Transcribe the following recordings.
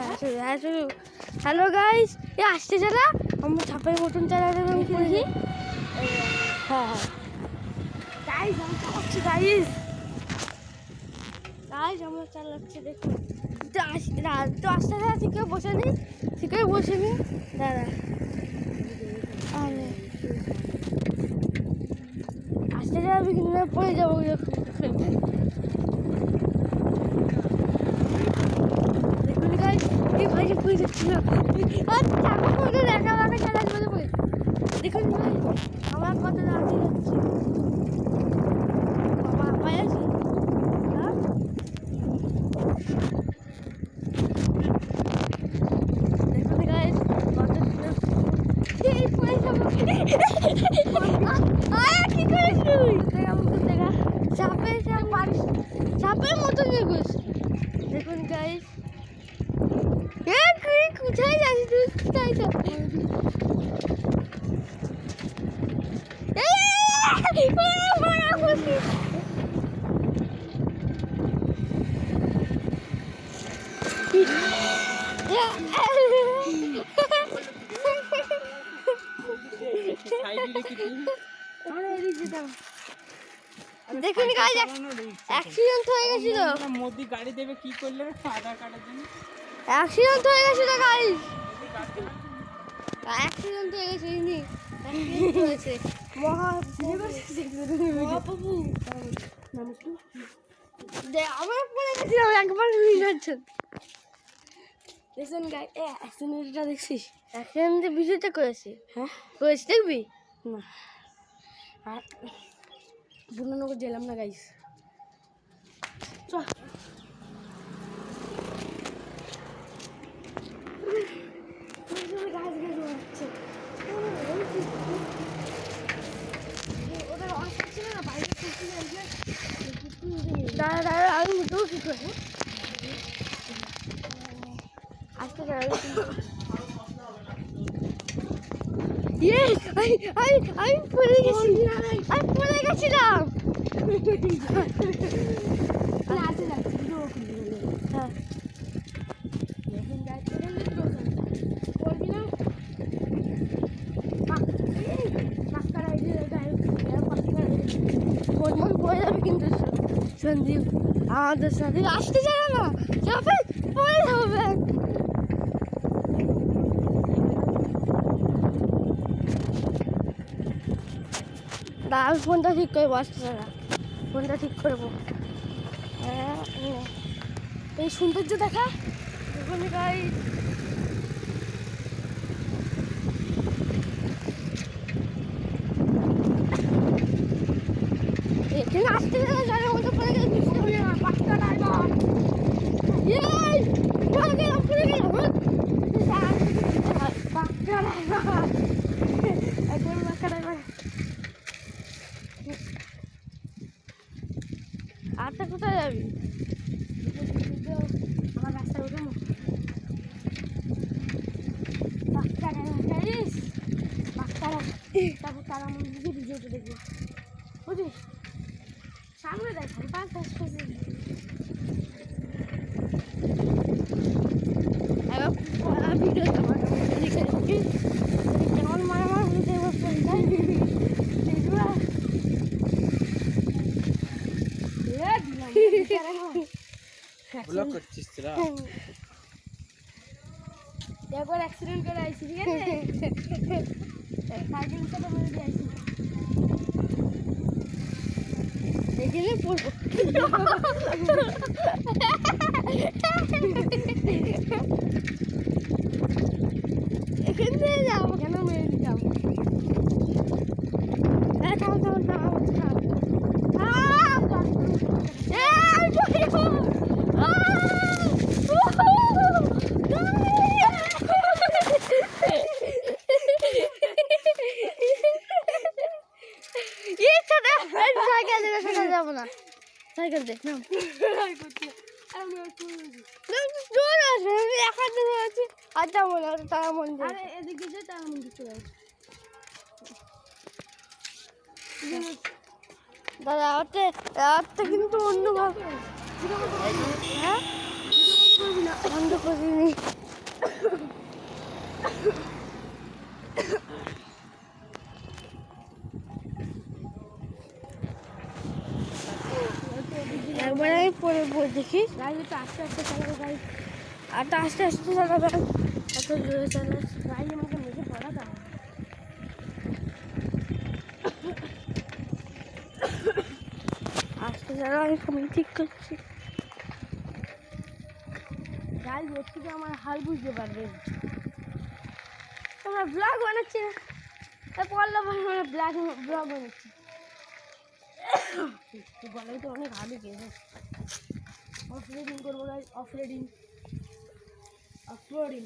হ্যাঁ হ্যাঁ hello guys এ আসছে যারা আমরা ছাপের মতন চালাতে করেছি হ্যাঁ হ্যাঁ। গাইস আমি চালাচ্ছি গাইস গাইস আমরা চালাচ্ছি দেখুন। তো আস তো আস্তে ঠিক করে বসে নি করে বসে নি দাদা আস্তে আমি কিন্তু পড়ে যাব দেখুন গাইস এই ভাইকে পড়ে যাচ্ছিল আর চাপা করে দেখা মানে খেলার মধ্যে পড়ে দেখুন ভাই আমার কত রাজি হচ্ছে বাবা পায়ে আছে। হ্যাঁ? দেখুন গাইস কত এই পড়ে যাব আয় কি করিস তুই দেখা মুখ দেখা চাপে চাপ পারিস চাপের মতন এগুস দেখুন গাইস এ তুই কোথায় যাচ্ছিস তুই কোথায় যাচ্ছিস এই, ওরে বড় খুশি। আমরা এদিক যেতাম। দেখুন অ্যাক্সিডেন্ট হয়ে গেছিল। মোদি গাড়ি দেবে কি করলে? আধার কার্ডের জন্য। অ্যাক্সিডেন্ট হয়ে গেছিল গাইস অ্যাক্সিডেন্ট হয়ে গেছে ইনি অ্যাক্সিডেন্ট হয়েছে। মহা মহাপ্রভু। দে আমার পড়ে গেছিলাম একবার উড়ে যাচ্ছে দেখছেন গাই এ অ্যাক্সিডেন্টটা দেখছিস? অ্যাক্সিডেন্টের বিষয়টা করেছে হ্যাঁ? করেছে দেখবি? না। আর বুনানগর গেলাম না গাইস চ গাছ গাছ হচ্ছে ওদের অনেক ছিল না বাইরে দাঁড়া দাঁড়া আমি উঠেও কি করে? আজকে আমি পড়ে গেছি। আমি পড়ে গেছিলাম হ্যাঁ করবি না ফোন পড়ে যাবে কিন্তু সন্দীপ আমাদের সাথে। আসতে চায় না। যাবে পড়ে দাঁড়া আমি ফোনটা ঠিক করব আসতে দাঁড়া ফোনটা ঠিক করব হ্যাঁ এই সৌন্দর্য দেখা। দেখুন গাই এখানে আসতে গেলে জলের মধ্যে পড়ে গেলে বুঝতে পারবে না পাঁচটা ড্রাইভার এই পড়ে গেলাম পড়ে গেলাম পাঁচটা ড্রাইভার একদম পাঁচটা ড্রাইভার আরটা কোথায় যাবি আমার রাস্তায় উঠে পাঁচটা ড্রাইভার জানিস পাঁচটা তারপর তারা মন্দিরে ভিডিওটা দেখব বুঝিস সামনে দেখ পাঁচ দশ কেজি ভিডিও কেমন মারা মারা হতে বসতে ব্লক করছিস তোরা? একবার অ্যাক্সিডেন্ট করে আইছি ঠিক আছে? সাইকেল সাথে বলে দিয়ে আইছি এখানে পড়ব এখান থেকে যাব কেন মেরে দিতাম হ্যাঁ থাম থাম থাম থাম থাম এ, আমি পড়ে যাব। দে সাইকেল দে সাইকেল যাব না সাইকেল দে নাম জোর আসবে আমি একা দূর আছি আর যাব না তারা মন্দির আরে এদিকে যে তারা মন্দির চলে দাদা ওতে রাতটা কিন্তু অন্য ভাবে হ্যাঁ না বন্ধ করিনি দেখি। গাড়ি তো আস্তে আস্তে চালাবে গাড়ি আর তো আস্তে আস্তে চালাবে এত জোরে চালাস গাড়ি আমাকে মেঝে পড়া দাও। আস্তে চালা আমি ফোন ঠিক করছি। গাড়ি ওর থেকে আমার হাল বুঝতে পারবে। তোমরা ব্লগ বানাচ্ছি না? তা পড়ল আমরা ব্লগ ব্লগ বানাচ্ছি। গলায় তো অনেক হালু গেছে। অফ রেডিং করব guys off roading off roading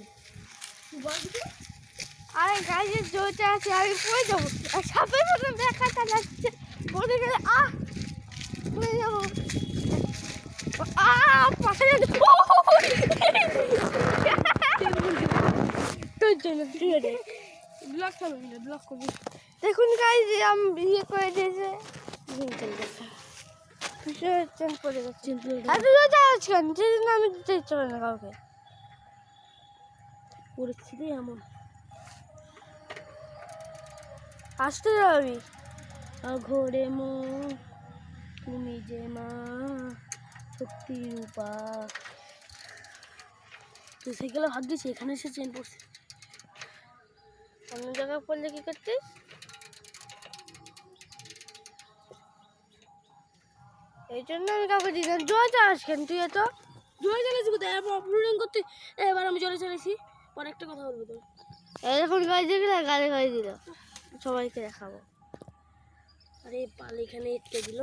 আরে গাড়ির জোরটা আছে আমি পড়ে যাব। আর সাপের মতন দেখাটা যাচ্ছে। পড়ে গেলে আহ! পড়ে যাব। আহ! পাশে তোর জন্য ঠিক আছে ব্লক করবি না ব্লক করবি। দেখুন গাইজ আমি বিয়ে করে দিয়েছে। চেঞ্জ করে যাচ্ছে। কেন আমি দিতে ইচ্ছে করে না কাউকে। পরিস্থিতি এমন। আসতে যাবি? ঘরে মো তুমি যে মা শক্তি রূপা। তুই সাইকেলে ভাগ দিয়েছি এখানে এসে চেন পড়ছে। অন্য জায়গায় পড়লে কি করতিস? এই জন্য আমি কাউকে দিতাম জয় চালাস কেন তুই এত? জোরে চালাইছি কোথায়? অপলোডিং করতে এবার আমি জোরে চালাইছি পরে একটা কথা বলব তো এরকম গাড়ি দেখলে গাড়ি গাড়ি দিল সবাইকে দেখাবো। আরে পাল এখানে এটকে দিল।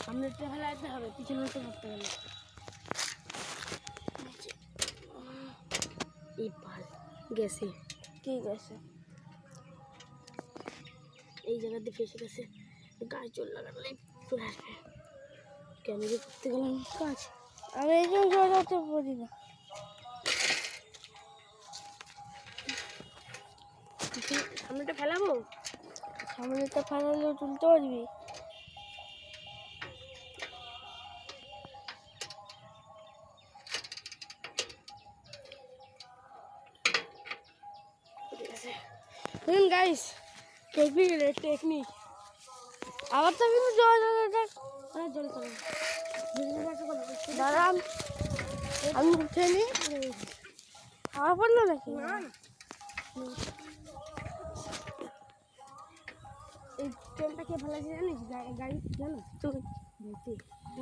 সামনে তো ফেলাইতে হবে পিছনে তো করতে গেলে এই পাল গেছে। ঠিক আছে। এই জায়গাতে ফেসে গেছে। গায়ে চোর লাগালে চলে আসবে। ক্যামেরা করতে গেলাম কাজ। আমি এই জন্য জড়াতে পারি না। সামনেটা ফেলাবো? সামনেটা ফাটালে তুলতে পারবি। দেখুন গাইস টেকনিক রে টেকনিক আবার তো কিন্তু জয় জয় দেখ জল চলে দাঁড়া আমি- উঠে নি খাওয়া পড়ল নাকি এই ট্রেনটা কে ফেলাইছে জানিস গাড়ি জানো তুই।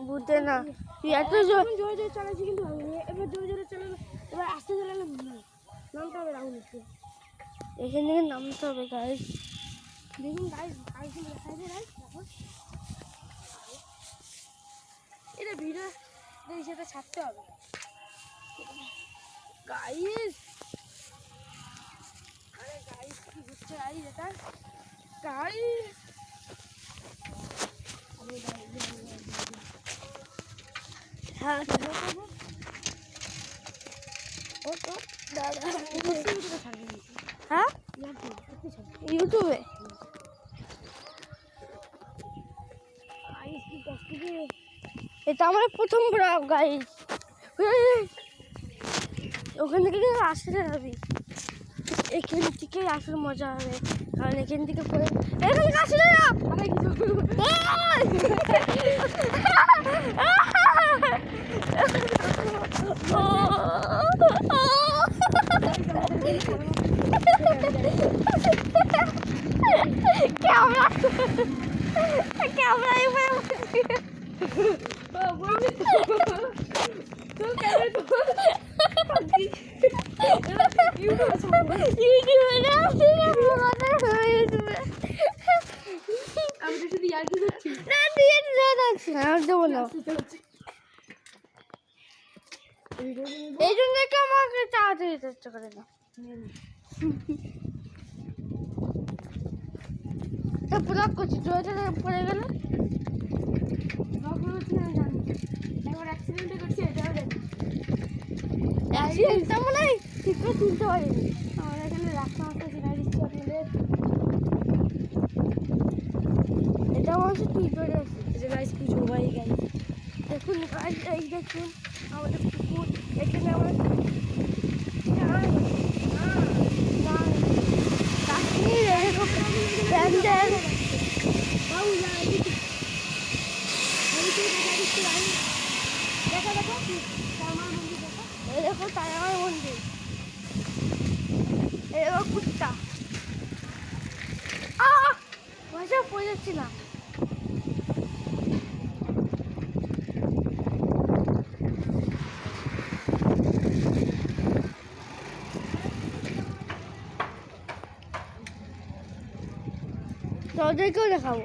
বুঝতে না তুই এত জোর জোরে জোরে চালাচ্ছি কিন্তু এবার জোরে জোরে চালালে এবার আস্তে চালালে ভুল নামতে হবে রাহুল এখান থেকে নামতে হবে গাইস দেখুন গাইস দেখাই গাইস এটা ভিডিও সেটা ছাড়তে হবে। গাইস আরে গাইস কি হচ্ছে গাইস এটা? গাইস আরে গাইস হ্যাঁ ও তো দাদা? হ্যাঁ? ইউটিউবে এটা আমার প্রথম ব্লগ গাইস ওখান থেকে কিন্তু আসতে এখান থেকে আসলে মজা হবে। কারণ এখান থেকে পরে এখান থেকে আসলে না ক্যামেরা ক্যামেরা তো এই জন্য কি আমাকে তাড়াতাড়ি চেষ্টা করে না তা ব্লক করছি জয়টা পড়ে গেল ঠিক করে তুলতে পারিনি আমরা এখানে রাস্তা মাস্তা চিনাই দিচ্ছি আপনাদের এটা আমার বসে তুই আসি যে দেখুন এই দেখুন আমাদের পুকুর এখানে আমার প্যান্ডেল এই দেখো তাই আমার মন্দির। দেখো কুত্তা। ভাষা পড়ে যাচ্ছিলাম। তোদেরকেও দেখাবো।